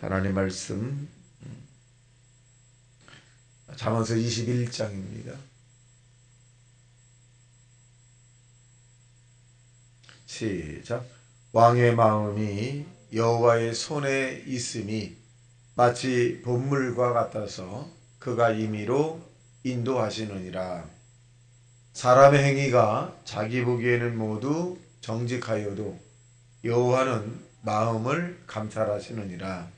하나님 말씀 잠언서 21장입니다. 시작. 왕의 마음이 여호와의 손에 있음이 마치 본물과 같아서 그가 임의로 인도하시느니라. 사람의 행위가 자기 보기에는 모두 정직하여도 여호와는 마음을 감찰하시느니라.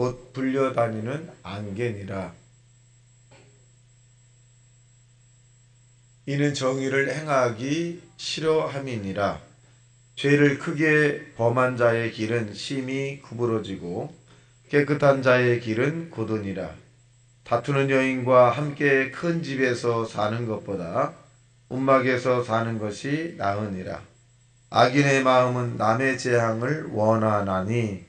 곧 불려다니는 안개니라. 이는 정의를 행하기 싫어함이니라. 죄를 크게 범한 자의 길은 심히 구부러지고 깨끗한 자의 길은 고도니라. 다투는 여인과 함께 큰 집에서 사는 것보다 움막에서 사는 것이 나으니라. 악인의 마음은 남의 재앙을 원하나니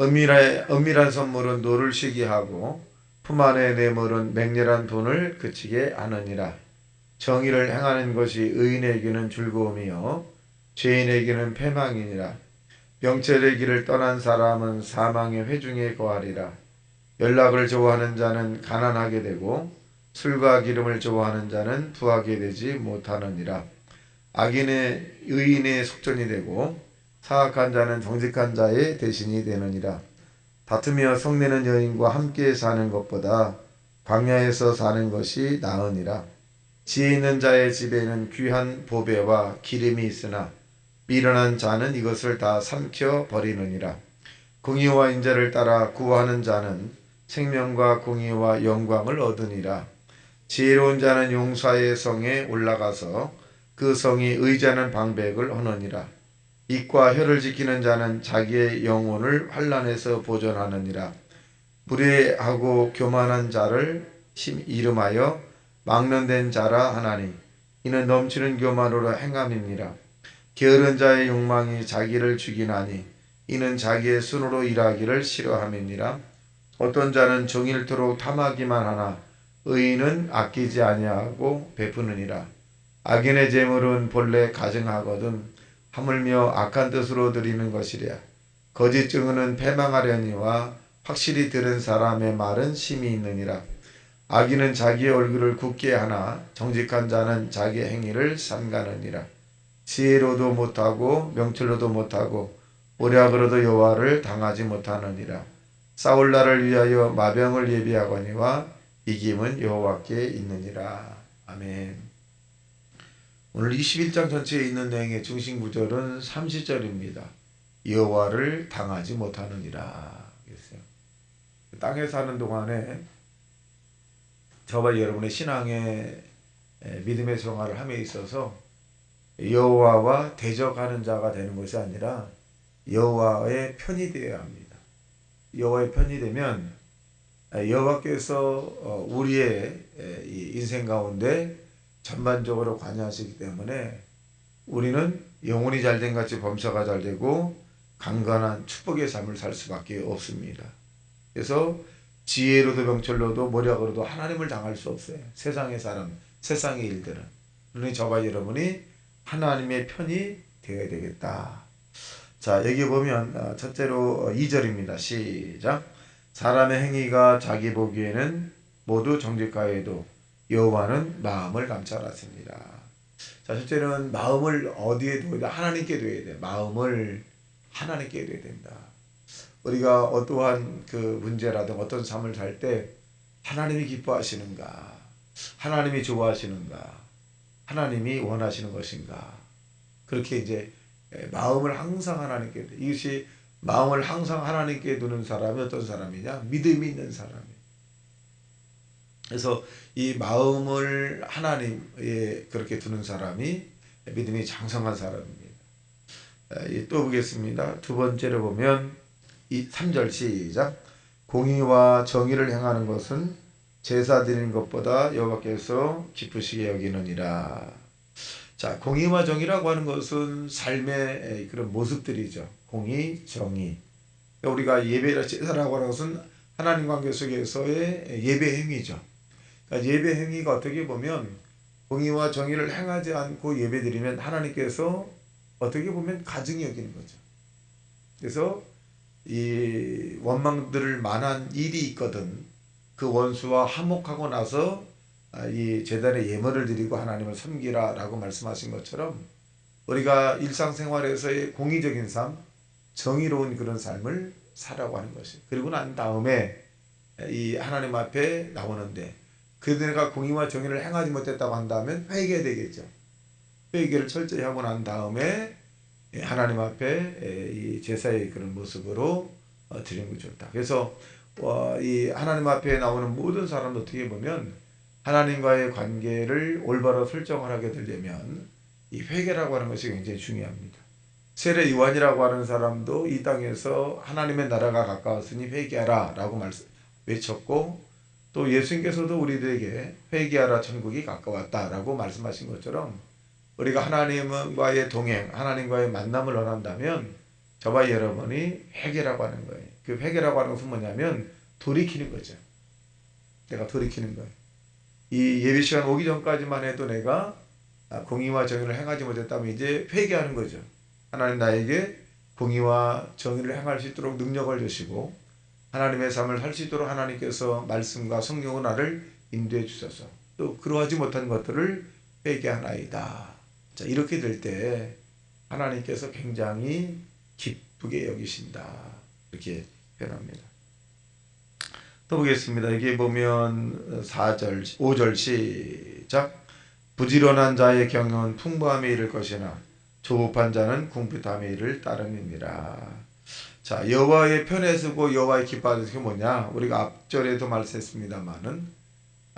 은밀한, 은밀한 선물은 노를 쉬게 하고 품 안의 뇌물은 맹렬한 돈을 그치게 하느니라. 정의를 행하는 것이 의인에게는 즐거움이요 죄인에게는 패망이니라. 명철의 길을 떠난 사람은 사망의 회중에 거하리라. 연락을 좋아하는 자는 가난하게 되고 술과 기름을 좋아하는 자는 부하게 되지 못하느니라. 악인의 의인의 속전이 되고 사악한 자는 정직한 자의 대신이 되느니라. 다투며 성내는 여인과 함께 사는 것보다 광야에서 사는 것이 나으니라. 지혜 있는 자의 집에는 귀한 보배와 기름이 있으나 미련한 자는 이것을 다 삼켜 버리느니라. 공의와 인자를 따라 구하는 자는 생명과 공의와 영광을 얻으니라. 지혜로운 자는 용사의 성에 올라가서 그 성이 의지하는 방백을 하느니라. 입과 혀를 지키는 자는 자기의 영혼을 환란에서 보존하느니라. 무례하고 교만한 자를 심 이름하여 막론된 자라 하나니 이는 넘치는 교만으로 행함이니라. 게으른 자의 욕망이 자기를 죽이나니 이는 자기의 손으로 일하기를 싫어함이니라. 어떤 자는 종일토록 탐하기만 하나 의인은 아끼지 아니하고 베푸느니라. 악인의 재물은 본래 가증하거든 하물며 악한 뜻으로 드리는 것이랴. 거짓 증언은 패망하려니와 확실히 들은 사람의 말은 심히 있느니라. 악인은 자기의 얼굴을 굳게 하나 정직한 자는 자기의 행위를 삼가느니라. 지혜로도 못하고 명철로도 못하고 오략으로도 여호와를 당하지 못하느니라. 싸울 날을 위하여 마병을 예비하거니와 이김은 여호와께 있느니라. 아멘. 오늘 21장 전체에 있는 내용의 중심 구절은 30절입니다. 여호와를 당하지 못하느니라. 땅에 사는 동안에 저와 여러분의 신앙의 믿음의 생활을 함에 있어서 여호와와 대적하는 자가 되는 것이 아니라 여호와의 편이 되어야 합니다. 여호와의 편이 되면 여호와께서 우리의 인생 가운데 전반적으로 관여하시기 때문에 우리는 영혼이 잘된 같이 범사가 잘 되고 강건한 축복의 삶을 살 수밖에 없습니다. 그래서 지혜로도 명철로도 모략으로도 하나님을 당할 수 없어요. 세상의 사람, 세상의 일들은. 그러니 저와 여러분이 하나님의 편이 되어야 되겠다. 자, 여기 보면 어, 첫째로 2절입니다. 시작. 사람의 행위가 자기 보기에는 모두 정직하여도 여호와는 마음을 감찰하십니다. 자, 첫째는 마음을 어디에 둬야 돼? 하나님께 둬야 돼. 마음을 하나님께 둬야 된다. 우리가 어떠한 그 문제라든 어떤 삶을 살 때 하나님이 기뻐하시는가? 하나님이 좋아하시는가? 하나님이 원하시는 것인가? 그렇게 이제 마음을 항상 하나님께 이것이 마음을 항상 하나님께 두는 사람이 어떤 사람이냐? 믿음이 있는 사람이에요. 그래서 이 마음을 하나님에 그렇게 두는 사람이 믿음이 장성한 사람입니다. 또 보겠습니다. 두 번째로 보면 이 3절 시작 공의와 정의를 행하는 것은 제사 드리는 것보다 여호와께서 기쁘시게 여기느니라. 자, 공의와 정의라고 하는 것은 삶의 그런 모습들이죠. 공의, 정의. 그러니까 우리가 예배라 제사라고 하는 것은 하나님 관계 속에서의 예배 행위죠. 그러니까 예배 행위가 어떻게 보면 공의와 정의를 행하지 않고 예배드리면 하나님께서 어떻게 보면 가증히 여기는 거죠. 그래서 이 원망들을 만한 일이 있거든. 그 원수와 화목하고 나서 아, 이 재단에 예물을 드리고 하나님을 섬기라라고 말씀하신 것처럼 우리가 일상생활에서의 공의적인 삶, 정의로운 그런 삶을 살라고 하는 것이. 그리고 난 다음에 이 하나님 앞에 나오는데 그들가 공의와 정의를 행하지 못했다고 한다면 회개되겠죠. 회개를 철저히 하고 난 다음에 하나님 앞에 이 제사의 그런 모습으로 어, 드리는 게 좋다. 그래서 어, 이 하나님 앞에 나오는 모든 사람도 어떻게 보면 하나님과의 관계를 올바로 설정을 하게 되려면 이 회개라고 하는 것이 굉장히 중요합니다. 세례 요한이라고 하는 사람도 이 땅에서 하나님의 나라가 가까웠으니 회개하라라고 말씀 외쳤고 또 예수님께서도 우리들에게 회개하라 천국이 가까웠다라고 말씀하신 것처럼 우리가 하나님과의 동행, 하나님과의 만남을 원한다면 저와 여러분이 회개라고 하는 거예요. 그 회개라고 하는 것은 뭐냐면 돌이키는 거죠. 내가 돌이키는 거예요. 이 예배 시간 오기 전까지만 해도 내가 공의와 정의를 행하지 못했다면 이제 회개하는 거죠. 하나님 나에게 공의와 정의를 행할 수 있도록 능력을 주시고 하나님의 삶을 살 수 있도록 하나님께서 말씀과 성령으로 나를 인도해 주셔서 또 그러하지 못한 것들을 회개하나이다. 자 이렇게 될 때 하나님께서 굉장히 기쁘게 여기신다. 이렇게 표현합니다. 또 보겠습니다. 여기 보면 4절, 5절 시작. 부지런한 자의 경영은 풍부함에 이를 것이나 조급한 자는 궁핍함에 이를 따름이니라. 자, 여호와의 편에 서고 여호와의 기뻐하는 게 뭐냐? 우리가 앞절에도 말씀했습니다만은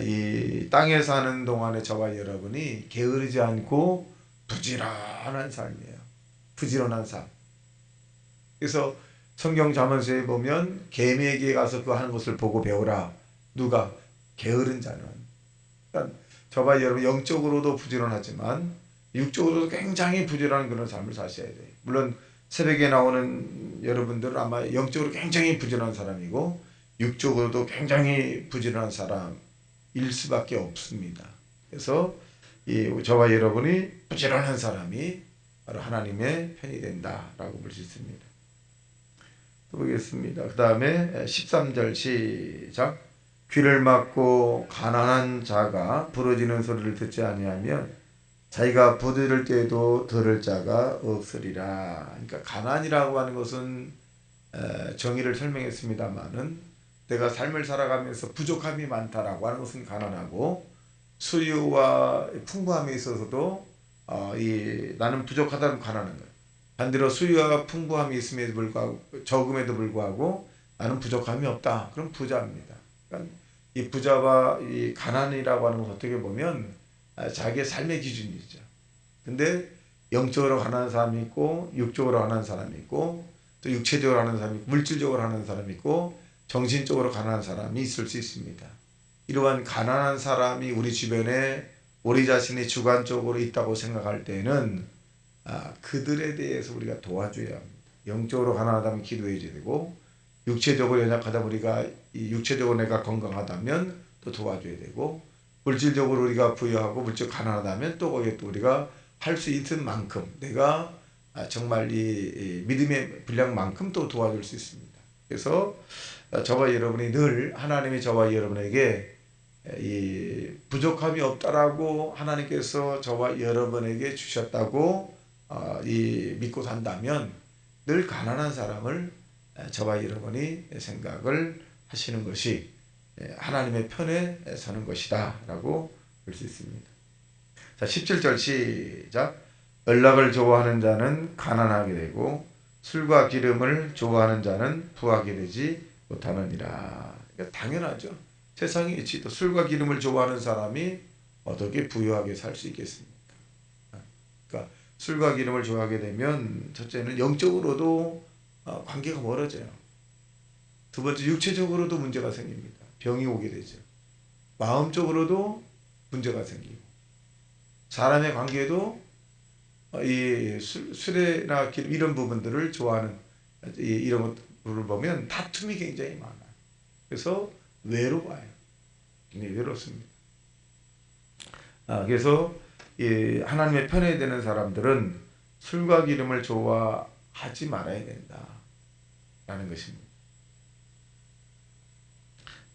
이 땅에 사는 동안에 저와 여러분이 게으르지 않고 부지런한 삶이에요. 부지런한 삶. 그래서 성경 자문서에 보면 개미에게 가서 그 하는 것을 보고 배우라. 누가 게으른 자는. 그러니까 저와 여러분 영적으로도 부지런하지만 육적으로도 굉장히 부지런한 그런 삶을 사셔야 돼요. 물론 새벽에 나오는 여러분들은 아마 영적으로 굉장히 부지런한 사람이고 육적으로도 굉장히 부지런한 사람일 수밖에 없습니다. 그래서 이 저와 여러분이 부지런한 사람이 바로 하나님의 편이 된다라고 볼 수 있습니다. 또 보겠습니다. 그 다음에 13절 시작 귀를 막고 가난한 자가 부러지는 소리를 듣지 아니하면 자기가 부들을 때도 들을 자가 없으리라. 그러니까 가난이라고 하는 것은 정의를 설명했습니다만은 내가 삶을 살아가면서 부족함이 많다라고 하는 것은 가난하고 수유와 풍부함에 있어서도 어, 이 나는 부족하다는 가난한 거예요. 반대로 수유와 풍부함이 있음에도 불구하고 적음에도 불구하고 나는 부족함이 없다. 그럼 부자입니다. 그러니까 이 부자와 이 가난이라고 하는 것 어떻게 보면 아, 자기의 삶의 기준이죠. 근데 영적으로 가난한 사람이 있고 육적으로 가난한 사람이 있고 또 육체적으로 가난한 사람이 있고 물질적으로 가난한 사람이 있고 정신적으로 가난한 사람이 있을 수 있습니다. 이러한 가난한 사람이 우리 주변에 우리 자신이 주관적으로 있다고 생각할 때는 아, 그들에 대해서 우리가 도와줘야 합니다. 영적으로 가난하다면 기도해야 되고 육체적으로 연약하다면 우리가 육체적으로 내가 건강하다면 또 도와줘야 되고 물질적으로 우리가 부여하고 물질 가난하다면 또 거기에 또 우리가 할 수 있는 만큼 내가 아, 정말 이 믿음의 분량만큼 또 도와줄 수 있습니다. 그래서 저와 여러분이 늘 하나님이 저와 여러분에게 이 부족함이 없다라고 하나님께서 저와 여러분에게 주셨다고 어, 이 믿고 산다면 늘 가난한 사람을 에, 저와 여러분이 생각을 하시는 것이 에, 하나님의 편에 서는 것이다 라고 볼 수 있습니다. 자, 17절 시작. 연락을 좋아하는 자는 가난하게 되고 술과 기름을 좋아하는 자는 부하게 되지 못하느니라. 그러니까 당연하죠. 있지 또 술과 기름을 좋아하는 사람이 어떻게 부유하게 살 수 있겠습니까? 그러니까 술과 기름을 좋아하게 되면 첫째는 영적으로도 어, 관계가 멀어져요. 두 번째 육체적으로도 문제가 생깁니다. 병이 오게 되죠. 마음적으로도 문제가 생기고 사람의 관계도 어, 이 술, 술이나 이런 부분들을 좋아하는 이, 이런 것들을 보면 다툼이 굉장히 많아요. 그래서 외로워요. 굉장히 외롭습니다. 아, 그래서 이 하나님의 편에 되는 사람들은 술과 기름을 좋아하지 말아야 된다 라는 것입니다.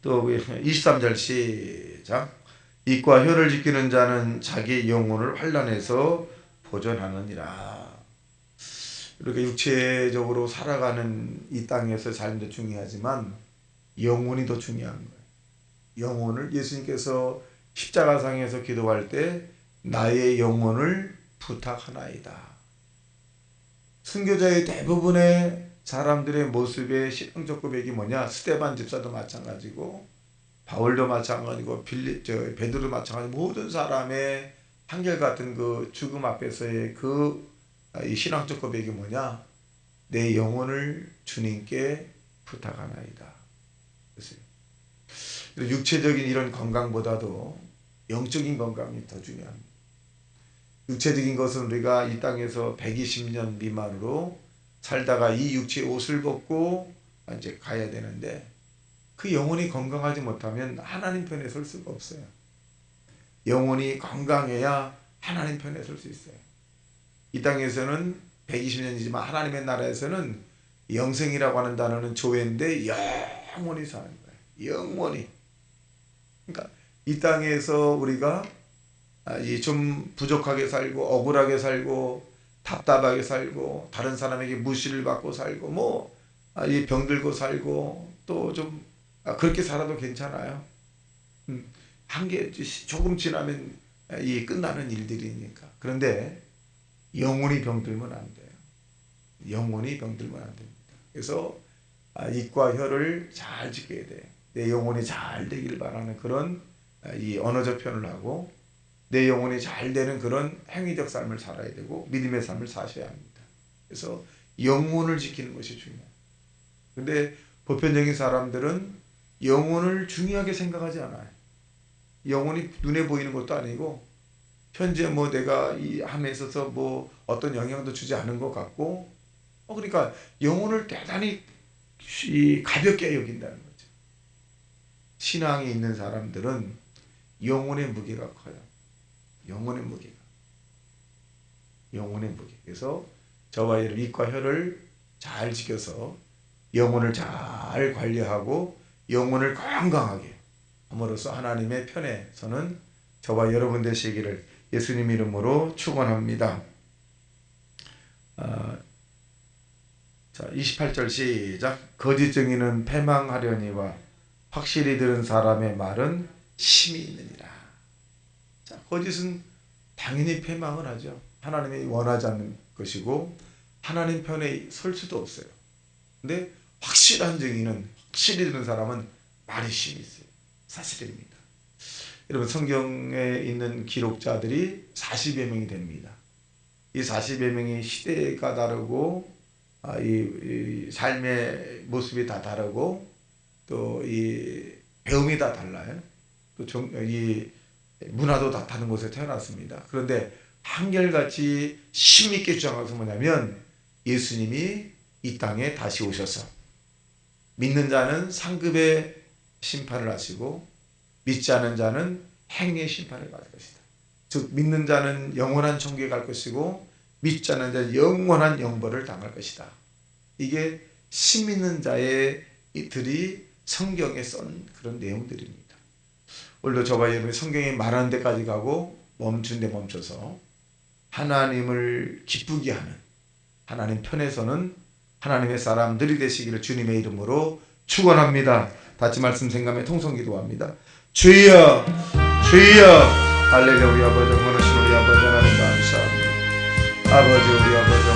또 23절 시작 입과 혀를 지키는 자는 자기 영혼을 환란에서 보존하느니라. 이렇게 육체적으로 살아가는 이 땅에서 삶도 중요하지만 영혼이 더 중요한 거예요. 영혼을 예수님께서 십자가상에서 기도할 때 나의 영혼을 부탁하나이다. 순교자의 대부분의 사람들의 모습의 신앙적 고백이 뭐냐? 스테반 집사도 마찬가지고 바울도 마찬가지고 빌리 저 베드로도 마찬가지 모든 사람의 한결같은 그 죽음 앞에서의 그 이 신앙적 고백이 뭐냐? 내 영혼을 주님께 부탁하나이다. 그래서 육체적인 이런 건강보다도 영적인 건강이 더 중요합니다. 육체적인 것은 우리가 이 땅에서 120년 미만으로 살다가 이 육체의 옷을 벗고 이제 가야 되는데 그 영혼이 건강하지 못하면 하나님 편에 설 수가 없어요. 영혼이 건강해야 하나님 편에 설 수 있어요. 이 땅에서는 120년이지만 하나님의 나라에서는 영생이라고 하는 단어는 조회인데 영원히 사는 거예요. 영원히. 그러니까 이 땅에서 우리가 아, 좀 부족하게 살고 억울하게 살고 답답하게 살고 다른 사람에게 무시를 받고 살고 뭐 아, 병들고 살고 또좀 아, 그렇게 살아도 괜찮아요. 음, 한개 조금 지나면 이 끝나는 일들이니까. 그런데 영혼이 병들면 안 돼요. 영혼이 병들면 안 됩니다. 그래서 아, 입과 혀를 잘 지켜야 돼. 내 영혼이 잘 되기를 바라는 그런 아, 이 언어적 표현을 하고 내 영혼이 잘 되는 그런 행위적 삶을 살아야 되고 믿음의 삶을 사셔야 합니다. 그래서 영혼을 지키는 것이 중요해요. 근데 보편적인 사람들은 영혼을 중요하게 생각하지 않아요. 영혼이 눈에 보이는 것도 아니고 현재 뭐 내가 이 함에 있어서 뭐 어떤 영향도 주지 않은 것 같고 어 그러니까 영혼을 대단히 가볍게 여긴다는 거죠. 신앙이 있는 사람들은 영혼의 무게가 커요. 영혼의 무게가. 영혼의 무게. 그래서 저와 여러분 입과 혀를 잘 지켜서 영혼을 잘 관리하고 영혼을 건강하게 함으로써 하나님의 편에 서는 저와 여러분 되시기를 예수님 이름으로 축원합니다. 아, 자, 28절 시작. 거짓 증인은 패망하려니와 확실히 들은 사람의 말은 심히 있느니라. 자, 거짓은 당연히 패망을 하죠. 하나님이 원하지 않는 것이고 하나님 편에 설 수도 없어요. 근데 확실한 증인은 확실히 들은 사람은 말이 심히 있어요. 사실입니다. 여러분 성경에 있는 기록자들이 40여 명이 됩니다. 이 40여 명이 시대가 다르고 아, 이, 이 삶의 모습이 다 다르고 또 이 배움이 다 달라요. 또 이 문화도 다 다른 곳에 태어났습니다. 그런데 한결같이 심있게 주장한 것은 뭐냐면 예수님이 이 땅에 다시 오셔서 믿는 자는 상급의 심판을 하시고 믿지 않은 자는 행의 심판을 받을 것이다. 즉 믿는 자는 영원한 천국에 갈 것이고 믿지 않는 자는 영원한 영벌을 당할 것이다. 이게 신 믿는 자의 이들이 성경에 쓴 그런 내용들입니다. 오늘도 저와 여러분이 성경이 말하는 데까지 가고 멈춘 데 멈춰서 하나님을 기쁘게 하는 하나님 편에서는 하나님의 사람들이 되시기를 주님의 이름으로 축원합니다. 다시 말씀 생각에 통성 기도합니다. 주여 주여 할렐루야 우리 아버지 원하신 우리 아버지 하나님 감사합니다. 아버지 우리 아버지